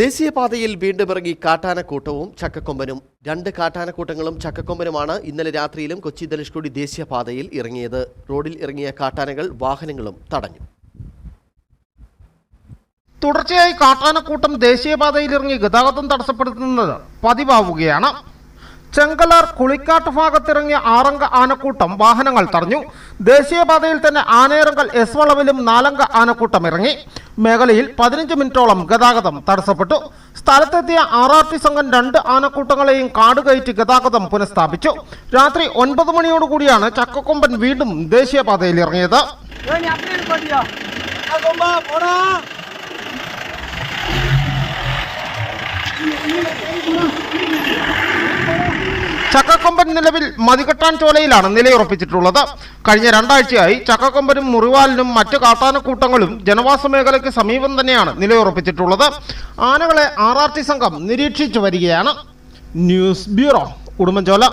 ദേശീയപാതയിൽ വീണ്ടും ഇറങ്ങി കാട്ടാനക്കൂട്ടവും ചക്കക്കൊമ്പനും രണ്ട് കാട്ടാനക്കൂട്ടങ്ങളും ചക്കക്കൊമ്പനുമാണ് ഇന്നലെ രാത്രിയിലും കൊച്ചി ധനുഷ്കോടി ദേശീയപാതയിൽ ഇറങ്ങിയത്. റോഡിൽ ഇറങ്ങിയ കാട്ടാനകൾ വാഹനങ്ങളും തടഞ്ഞു. തുടർച്ചയായി കാട്ടാനക്കൂട്ടം ദേശീയപാതയിൽ ഇറങ്ങി ഗതാഗതം തടസ്സപ്പെടുത്തുന്നത് പതിവാവുകയാണ്. ചെങ്കലാർ കുളിക്കാട്ട് ഭാഗത്തിറങ്ങിയ ആറംഗ ആനക്കൂട്ടം വാഹനങ്ങൾ തടഞ്ഞു. ദേശീയപാതയിൽ തന്നെ ആനയിറങ്കൽ എസ് വളവിലും നാലംഗ ആനക്കൂട്ടം ഇറങ്ങി. മേഖലയിൽ പതിനഞ്ച് മിനിറ്റോളം ഗതാഗതം തടസ്സപ്പെട്ടു. സ്ഥലത്തെത്തിയ ആർ ആർ ടി സംഘം രണ്ട് ആനക്കൂട്ടങ്ങളെയും കാട് കയറ്റി ഗതാഗതം പുനഃസ്ഥാപിച്ചു. രാത്രി ഒൻപത് മണിയോടുകൂടിയാണ് ചക്കക്കൊമ്പൻ വീണ്ടും ദേശീയപാതയിൽ ഇറങ്ങിയത്. ചക്കക്കൊമ്പൻ നിലവിൽ മതികെട്ടാൻ ചോലയിലാണ് നിലയുറപ്പിച്ചിട്ടുള്ളത്. കഴിഞ്ഞ രണ്ടാഴ്ചയായി ചക്കക്കൊമ്പനും മുറിവാലിനും മറ്റു കാട്ടാനക്കൂട്ടങ്ങളും ജനവാസ മേഖലയ്ക്ക് സമീപം തന്നെയാണ് നിലയുറപ്പിച്ചിട്ടുള്ളത്. ആനകളെ ആർ ആർ ടി സംഘം നിരീക്ഷിച്ചു വരികയാണ്. News bureau Udumbanchola.